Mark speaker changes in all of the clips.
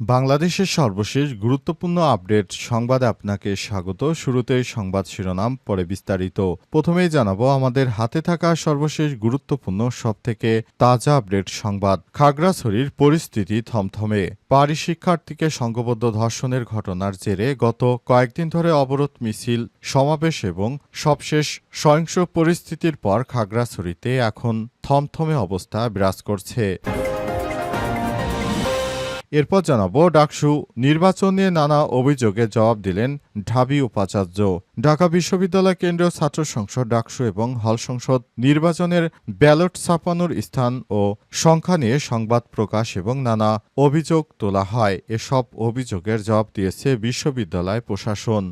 Speaker 1: বাংলাদেশের সর্বশেষ গুরুত্বপূর্ণ আপডেট সংবাদে আপনাকে স্বাগত। শুরুতেই সংবাদ শিরোনাম, পরে বিস্তারিত। প্রথমেই জানাব, আমাদের হাতে থাকা সর্বশেষ গুরুত্বপূর্ণ, সবথেকে তাজা আপডেট সংবাদ। খাগড়াছড়ির পরিস্থিতি থমথমে। পারি শিক্ষার্থীকে সংঘবদ্ধ ধর্ষণের ঘটনার জেরে গত কয়েকদিন ধরে অবরোধ মিছিল, সমাবেশ এবং সবশেষ সহিংস পরিস্থিতির পর খাগড়াছড়িতে এখন থমথমে অবস্থা বিরাজ করছে। এরপর জানাব, ডাকসু নির্বাচন নিয়ে নানা অভিযোগে জবাব দিলেন ঢাবি উপাচার্য। ঢাকা বিশ্ববিদ্যালয় কেন্দ্রীয় ছাত্র সংসদ ডাকসু এবং হল সংসদ নির্বাচনের ব্যালট ছাপানোর স্থান ও সংখ্যা নিয়ে সংবাদ প্রকাশ এবং নানা অভিযোগ তোলা হয়। এসব অভিযোগের জবাব দিয়েছে বিশ্ববিদ্যালয় প্রশাসন।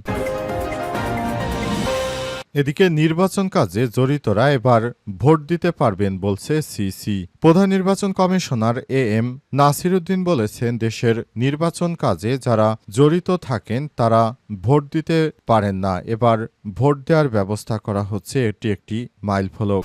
Speaker 1: এদিকে নির্বাচন কাজে জড়িতরা এবার ভোট দিতে পারবেন বলছে সিসি। প্রধান নির্বাচন কমিশনার এ এম নাসিরুদ্দিন বলেছেন, দেশের নির্বাচন কাজে যারা জড়িত থাকেন, তারা ভোট দিতে পারেন না। এবার ভোট দেওয়ার ব্যবস্থা করা হচ্ছে। এটি একটি মাইলফলক।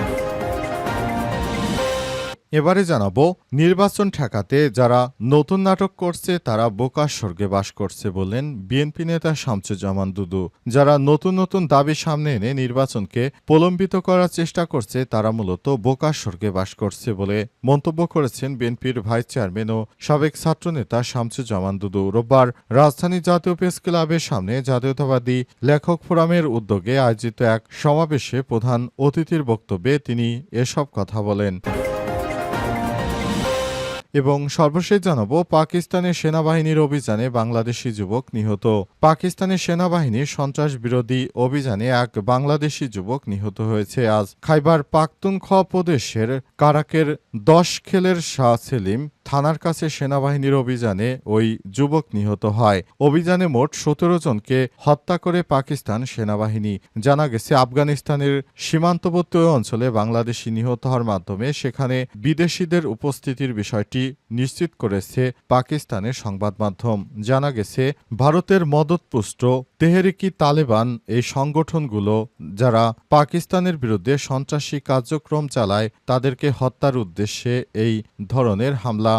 Speaker 1: এবারে জানাব, নির্বাচন ঠেকাতে যারা নতুন নাটক করছে, তারা বোকার স্বর্গে বাস করছে বললেন বিএনপি নেতা শামসুজ্জামান দুদু। যারা নতুন নতুন দাবি সামনে এনে নির্বাচনকে প্রলম্বিত করার চেষ্টা করছে, তারা মূলত বোকার স্বর্গে বাস করছে বলে মন্তব্য করেছেন বিএনপির ভাইস চেয়ারম্যান ও সাবেক ছাত্রনেতা শামসুজ্জামান দুদু। রোববার রাজধানী জাতীয় প্রেস ক্লাবের সামনে জাতীয়তাবাদী লেখক ফোরামের উদ্যোগে আয়োজিত এক সমাবেশে প্রধান অতিথির বক্তব্যে তিনি এসব কথা বলেন। এবং সর্বশেষ জানাব, পাকিস্তানের সেনাবাহিনীর অভিযানে বাংলাদেশি যুবক নিহত। পাকিস্তানের সেনাবাহিনীর সন্ত্রাস বিরোধী অভিযানে এক বাংলাদেশি যুবক নিহত হয়েছে। আজ খাইবার পাখতুনখোয়া প্রদেশের কারাকের দশ খেলের শাহ সেলিম থানার কাছে সেনাবাহিনীর অভিযানে ওই যুবক নিহত হয়। অভিযানে মোট সতেরো জনকে হত্যা করে পাকিস্তান সেনাবাহিনী। জানা গেছে, আফগানিস্তানের সীমান্তবর্তী অঞ্চলে বাংলাদেশি নিহত হওয়ার মাধ্যমে সেখানে বিদেশিদের উপস্থিতির বিষয়টি নিশ্চিত করেছে পাকিস্তানের সংবাদ মাধ্যম। জানা গেছে, ভারতের মদতপুষ্ট তেহরিকি তালেবান এই সংগঠনগুলো, যারা পাকিস্তানের বিরুদ্ধে সন্ত্রাসী কার্যক্রম চালায়, তাদেরকে হত্যার উদ্দেশ্যে এই ধরনের হামলা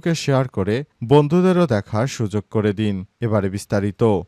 Speaker 1: শেয়ার করে বন্ধুদেরও দেখার সুযোগ করে দিন। এবারে বিস্তারিত।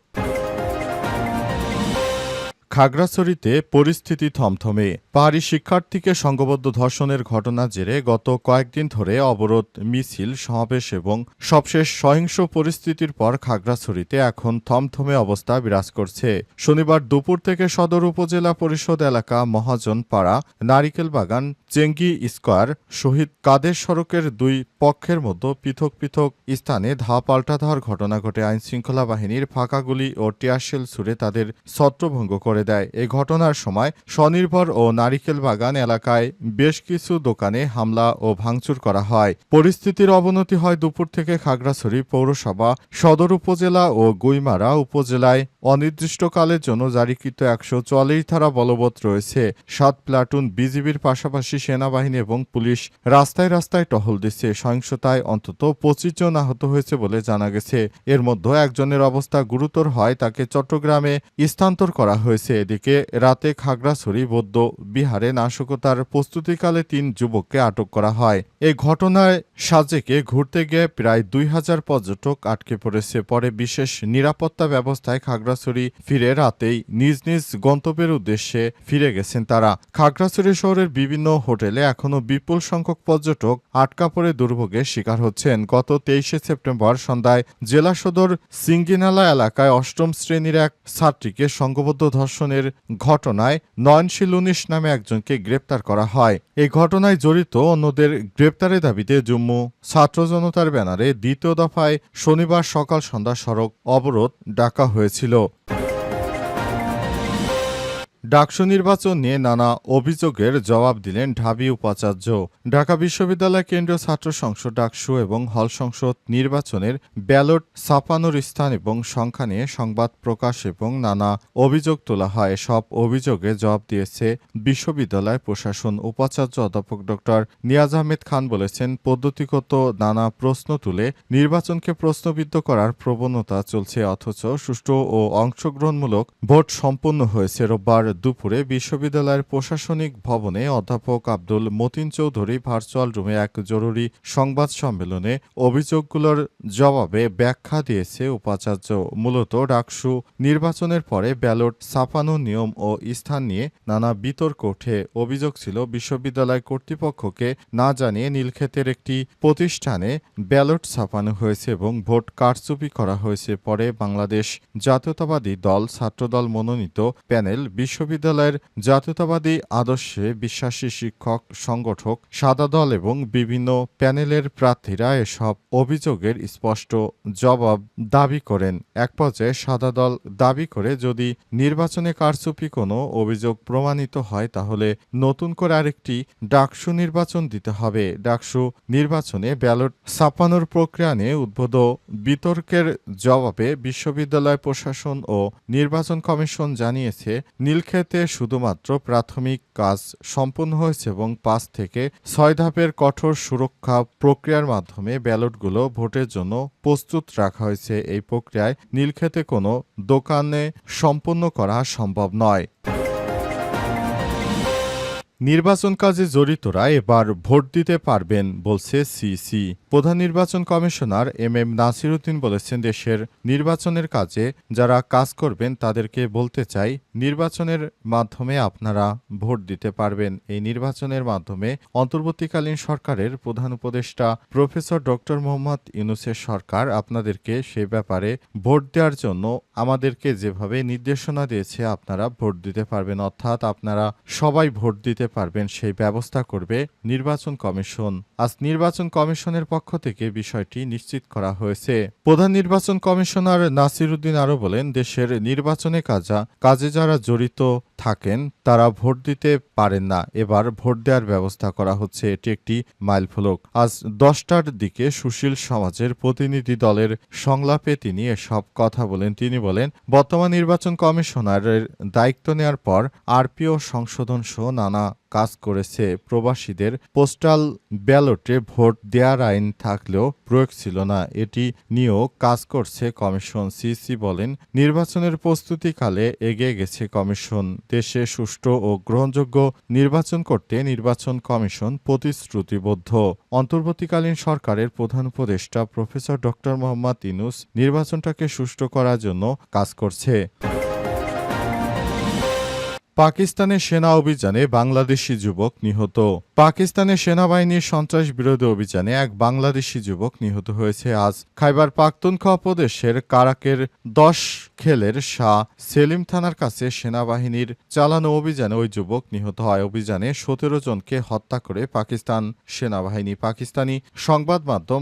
Speaker 1: খাগড়াছড়িতে পরিস্থিতি থমথমে। পাহাড়ি শিক্ষার্থীকে সংঘবদ্ধ ধর্ষণের ঘটনার জেরে গত কয়েকদিন ধরে অবরোধ, মিছিল, সমাবেশ এবং সবশেষ সহিংস পরিস্থিতির পর খাগড়াছড়িতে এখন থমথমে অবস্থা বিরাজ করছে। শনিবার দুপুর থেকে সদর উপজেলা পরিষদ এলাকা মহাজন পাড়া নারিকেল বাগান চেঙ্গি স্কোয়ার, শহীদ কাদের সড়কের দুই পক্ষের মতো পৃথক পৃথক স্থানে ধা পাল্টা ঘটনা ঘটে। আইন শৃঙ্খলা বাহিনীর ফাঁকাগুলি ও টিয়ারশেল ছুড়ে তাদের ছত্রভঙ্গ করে দেয়। এ ঘটনার সময় স্বনির্ভর ও নারিকেল বাগান এলাকায় বেশ কিছু দোকানে হামলা ও ভাঙচুর করা হয়। পরিস্থিতির অবনতি হয় দুপুর থেকে খাগড়াছড়ি পৌরসভা, সদর উপজেলা ও গুইমারা উপজেলায়। অনির্দিষ্টকালের জন্য জারিকৃত একশো চল্লিশ ধারা বলবৎ রয়েছে। সাত প্লাটুন বিজিবির পাশাপাশি সেনাবাহিনী এবং পুলিশ রাস্তায় রাস্তায় টহল দিচ্ছে। সহিংসতায় অন্তত পঁচিশ জন আহত হয়েছে বলে জানা গেছে। এর মধ্যে একজনের অবস্থা গুরুতর হয়, তাকে চট্টগ্রামে স্থানান্তর করা হয়েছে। এদিকে রাতে খাগড়াছড়ি, বৌদ্ধ বিহারে নাশকতার প্রস্তুতিকালে তিন যুবককে আটক করা হয়। এই ঘটনায় সাজেকে ঘুরতে গিয়ে প্রায় দুই হাজার পর্যটক আটকে পড়েছে। পরে বিশেষ নিরাপত্তা ব্যবস্থায় খাগড়াছড়ি ফিরে রাতেই নিজ নিজ গন্তব্যের উদ্দেশ্যে ফিরে গেছেন তারা। খাগড়াছড়ি শহরের বিভিন্ন হোটেলে এখনও বিপুল সংখ্যক পর্যটক আটকা পড়ে দুর্ভোগের শিকার হচ্ছেন। গত তেইশে সেপ্টেম্বর সন্ধ্যায় জেলা সদর সিঙ্গিনালা এলাকায় অষ্টম শ্রেণির এক ছাত্রীকে সংঘবদ্ধ ধর্ষণের ঘটনায় নয়নশীল উনিশ নামে একজনকে গ্রেপ্তার করা হয়। এই ঘটনায় জড়িত অন্যদের গ্রেপ্তারের দাবিতে জম্মু ছাত্র জনতার ব্যানারে দ্বিতীয় দফায় শনিবার সকাল সন্ধ্যা সড়ক অবরোধ ডাকা হয়েছিল। ডাকসু নির্বাচন নিয়ে নানা অভিযোগের জবাব দিলেন ঢাবি উপাচার্য। ঢাকা বিশ্ববিদ্যালয় কেন্দ্রীয় ছাত্র সংসদ ডাকসু এবং হল সংসদ নির্বাচনের ব্যালট ছাপানোর স্থান এবং সংখ্যা নিয়ে সংবাদ প্রকাশ এবং নানা অভিযোগ তোলা হয়। সব অভিযোগে জবাব দিয়েছে বিশ্ববিদ্যালয় প্রশাসন উপাচার্য অধ্যাপক ডক্টর নিয়াজ আহমেদ খান বলেছেন, পদ্ধতিগত নানা প্রশ্ন তুলে নির্বাচনকে প্রশ্নবিদ্ধ করার প্রবণতা চলছে, অথচ সুষ্ঠু ও অংশগ্রহণমূলক ভোট সম্পন্ন হয়েছে। রোববার দুপুরে বিশ্ববিদ্যালয়ের প্রশাসনিক ভবনে অধ্যাপক আব্দুল মতিন চৌধুরী ভার্চুয়াল রুমে এক জরুরি সংবাদ সম্মেলনে অভিযোগগুলোর জবাবে ব্যাখ্যা দিয়েছে উপাচার্য। মূলত ডাকসু নির্বাচনের পরে ব্যালট ছাপানো নিয়ম ও স্থান নিয়ে নানা বিতর্ক ওঠে। অভিযোগ ছিল, বিশ্ববিদ্যালয় কর্তৃপক্ষকে না জানিয়ে নীলক্ষেতের একটি প্রতিষ্ঠানে ব্যালট ছাপানো হয়েছে এবং ভোট কারচুপি করা হয়েছে। পরে বাংলাদেশ জাতীয়তাবাদী দল ছাত্রদল মনোনীত প্যানেল বিশ্ববিদ্যালয়ের জাতীয়তাবাদী আদর্শে বিশ্বাসী শিক্ষক, সংগঠক, সাদা দল এবং বিভিন্ন প্যানেলের প্রার্থীরা এসব অভিযোগের স্পষ্ট জবাব দাবি করেন। এক পর্যায়ে সাদা দল দাবি করে, যদি নির্বাচনে কারচুপি কোনো অভিযোগ প্রমাণিত হয়, তাহলে নতুন করে আরেকটি ডাকসু নির্বাচন দিতে হবে। ডাকসু নির্বাচনে ব্যালট ছাপানোর প্রক্রিয়া নিয়ে উদ্ভূত বিতর্কের জবাবে বিশ্ববিদ্যালয় প্রশাসন ও নির্বাচন কমিশন জানিয়েছে, নীলক্ষেতে শুধুমাত্র প্রাথমিক কাজ সম্পন্ন হয়েছে এবং পাঁচ থেকে ছয় ধাপের কঠোর সুরক্ষা প্রক্রিয়ার মাধ্যমে ব্যালটগুলো ভোটের জন্য প্রস্তুত রাখা হয়েছে। এই প্রক্রিয়ায় নীলক্ষেতে কোনো দোকানে সম্পন্ন করা সম্ভব নয়। নির্বাচন কাজে জড়িতরা এবার ভোট দিতে পারবেন বলছে সিসি। প্রধান নির্বাচন কমিশনার এম এম নাসিরুদ্দিন বলেছেন, দেশের নির্বাচনের কাজে যারা কাজ করবেন তাদেরকে বলতে চাই, নির্বাচনের মাধ্যমে আপনারা ভোট দিতে পারবেন। এই নির্বাচনের মাধ্যমে অন্তর্বর্তীকালীন সরকারের প্রধান উপদেষ্টা প্রফেসর ডক্টর মোহাম্মদ ইউনুসের সরকার আপনাদেরকে সে ব্যাপারে ভোট দেওয়ার জন্য আমাদেরকে যেভাবে নির্দেশনা দিয়েছে, আপনারা ভোট দিতে পারবেন। অর্থাৎ আপনারা সবাই ভোট দিতে পারবেন, সেই ব্যবস্থা করবে নির্বাচন কমিশন। আজ নির্বাচন কমিশনের পক্ষ থেকে বিষয়টি নিশ্চিত করা হয়েছে। প্রধান নির্বাচন কমিশনার নাসির উদ্দিন আরও বলেন, দেশের নির্বাচনে কাজা, কাজে যারা জড়িত থাকেন, তারা ভোট দিতে পারেন না। এবার ভোট দেওয়ার ব্যবস্থা করা হচ্ছে। এটি একটি মাইলফলক। আজ দশটার দিকে সুশীল সমাজের প্রতিনিধি দলের সংলাপে তিনি এসব কথা বলেন। তিনি বলেন, বর্তমান নির্বাচন কমিশনারের দায়িত্ব নেওয়ার পর আরপিও সংশোধন সহ নানা কাজ করেছে প্রবাসীদের পোস্টাল ব্যালটে ভোট দেওয়ার আইন থাকলেও প্রয়োগ ছিল না। এটি নিয়েও কাজ করছে কমিশন। সিসি বলেন, নির্বাচনের প্রস্তুতিকালে এগিয়ে গেছে কমিশন। দেশে সুষ্ঠু ও গ্রহণযোগ্য নির্বাচন করতে নির্বাচন কমিশন প্রতিশ্রুতিবদ্ধ। অন্তর্বর্তীকালীন সরকারের প্রধান উপদেষ্টা প্রফেসর ডক্টর মোহাম্মদ ইনুস নির্বাচনটাকে সুষ্ঠু করার জন্য কাজ করছে। পাকিস্তানের সেনা অভিযানে বাংলাদেশি যুবক নিহত। পাকিস্তানের সেনাবাহিনীর সন্ত্রাস বিরোধী অভিযানে এক বাংলাদেশি যুবক নিহত হয়েছে আজ। খাইবার পাখতুনখোয়া প্রদেশের কারাকের দশ খেলের শাহ সেলিম থানার কাছে সেনাবাহিনীর চালানো অভিযানে ওই যুবক নিহত হয়। অভিযানে সতেরো জনকে হত্যা করে পাকিস্তান সেনাবাহিনী। পাকিস্তানি সংবাদ মাধ্যম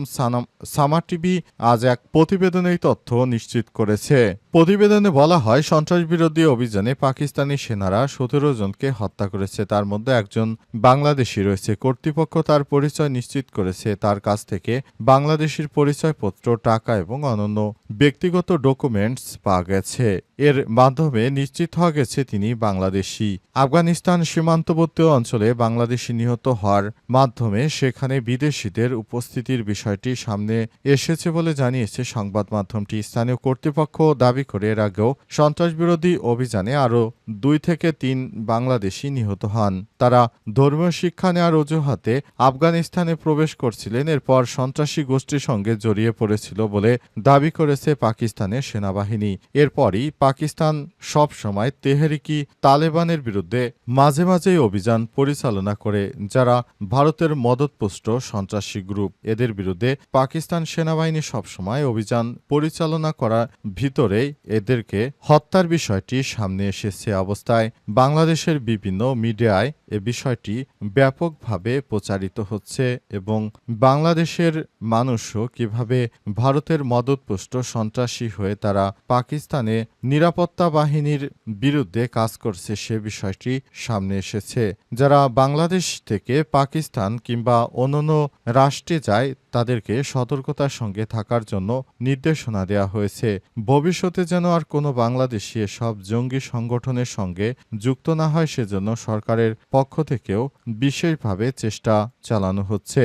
Speaker 1: সামা টিভি আজ এক প্রতিবেদনে তথ্য নিশ্চিত করেছে। প্রতিবেদনে বলা হয়, সন্ত্রাস বিরোধী অভিযানে পাকিস্তানি সেনারা সতেরো জনকে হত্যা করেছে। তার মধ্যে একজন বাংলাদেশি রয়েছে। কর্তৃপক্ষ তার পরিচয় নিশ্চিত করেছে। তার কাছ থেকে বাংলাদেশির পরিচয়পত্র, টাকা এবং অন্যান্য ব্যক্তিগত ডকুমেন্টস পাওয়া গেছে। এর মাধ্যমে নিশ্চিত হওয়া গেছে তিনি বাংলাদেশি। আফগানিস্তান সীমান্তবর্তী অঞ্চলে বাংলাদেশি নিহত হওয়ার মাধ্যমে সেখানে বিদেশিদের উপস্থিতির বিষয়টি সামনে এসেছে বলে জানিয়েছে সংবাদ মাধ্যমটি। স্থানীয় কর্তৃপক্ষ দাবি করে এর আগেও সন্ত্রাস বিরোধী অভিযানে আরও দুই থেকে তিন বাংলাদেশি নিহত হন। তারা ধর্মীয় শিক্ষা নেওয়ার অজুহাতে আফগানিস্তানে প্রবেশ করছিলেন, এরপর সন্ত্রাসী গোষ্ঠীর সঙ্গে জড়িয়ে পড়েছিল বলে দাবি করেছে পাকিস্তানের সেনাবাহিনী। এরপরই পাকিস্তান সব সময় তেহরিকি তালেবানের বিরুদ্ধে মাঝে মাঝেই অভিযান পরিচালনা করে, যারা ভারতের মদতপুষ্ট সন্ত্রাসী গ্রুপ। এদের বিরুদ্ধে পাকিস্তান সেনাবাহিনী সবসময় অভিযান পরিচালনা করার ভিতরেই এদেরকে হত্যার বিষয়টি সামনে এসেছে অবস্থায়। বাংলাদেশের বিভিন্ন মিডিয়ায় এ বিষয়টি ব্যাপকভাবে প্রচারিত হচ্ছে এবং বাংলাদেশের মানুষও কীভাবে ভারতের মদতপুষ্ট সন্ত্রাসী হয়ে তারা পাকিস্তানে নিরাপদ নিরাপত্তা বাহিনীর বিরুদ্ধে কাজ করছে সে বিষয়টি সামনে এসেছে। যারা বাংলাদেশ থেকে পাকিস্তান কিংবা অন্যান্য রাষ্ট্রে যায়, তাদেরকে সতর্কতার সঙ্গে থাকার জন্য নির্দেশনা দেওয়া হয়েছে। ভবিষ্যতে যেন আর কোনো বাংলাদেশি এসব জঙ্গি সংগঠনের সঙ্গে যুক্ত না হয়, সেজন্য সরকারের পক্ষ থেকেও বিশেষভাবে চেষ্টা চালানো হচ্ছে।